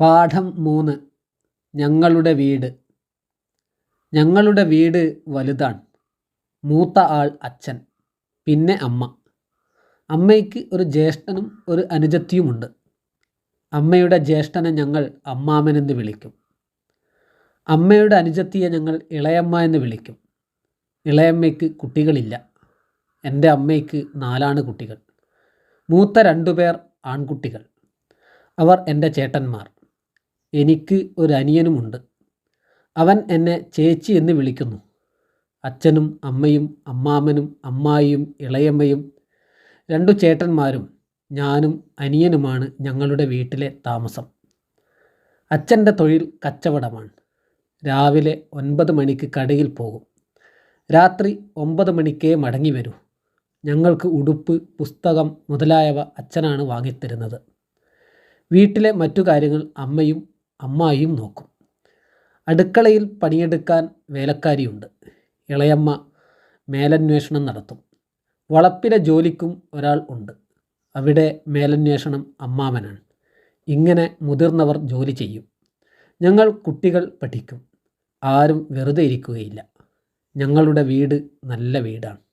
പാഠം മൂന്ന്. ഞങ്ങളുടെ വീട്. ഞങ്ങളുടെ വീട് വലുതാണ്. മൂത്ത ആൾ അച്ഛൻ പിന്നെ അമ്മ. അമ്മയ്ക്ക് ഒരു ജ്യേഷ്ഠനും ഒരു അനുജത്തിയുമുണ്ട്. അമ്മയുടെ ജ്യേഷ്ഠനെ ഞങ്ങൾ അമ്മാമനെന്ന് വിളിക്കും. അമ്മയുടെ അനുജത്തിയെ ഞങ്ങൾ ഇളയമ്മ എന്ന് വിളിക്കും. ഇളയമ്മയ്ക്ക് കുട്ടികളില്ല. എന്റെ അമ്മയ്ക്ക് നാലാണ് കുട്ടികൾ. മൂത്ത രണ്ടുപേർ ആൺകുട്ടികൾ. അവർ എന്റെ ചേട്ടന്മാർ. എനിക്ക് ഒരു അനിയനുമുണ്ട് അവൻ എന്നെ ചേച്ചി എന്ന് വിളിക്കുന്നു. അച്ഛനും അമ്മയും അമ്മാമനും അമ്മായിയും ഇളയമ്മയും രണ്ടു ചേട്ടന്മാരും ഞാനും അനിയനുമാണ് ഞങ്ങളുടെ വീട്ടിലെ താമസം. അച്ഛന്റെ തൊഴിൽ കച്ചവടമാണ്. രാവിലെ ഒൻപത് മണിക്ക് കടയിൽ പോകും. രാത്രി ഒമ്പത് മണിക്കേ മടങ്ങി വരൂ. ഞങ്ങൾക്ക് ഉടുപ്പ് പുസ്തകം മുതലായവ അച്ഛനാണ് വാങ്ങിത്തരുന്നത്. വീട്ടിലെ മറ്റു കാര്യങ്ങൾ അമ്മയും അമ്മായിയും നോക്കും. അടുക്കളയിൽ പണിയെടുക്കാൻ വേലക്കാരിയുണ്ട്. ഇളയമ്മ മേലന്വേഷണം നടത്തും. വളപ്പിലെ ജോലിക്കും ഒരാൾ ഉണ്ട്. അവിടെ മേലന്വേഷണം അമ്മാവനാണ്. ഇങ്ങനെ മുതിർന്നവർ ജോലി ചെയ്യും. ഞങ്ങൾ കുട്ടികൾ പഠിക്കും. ആരും വെറുതെ ഇരിക്കുകയില്ല. ഞങ്ങളുടെ വീട് നല്ല വീടാണ്.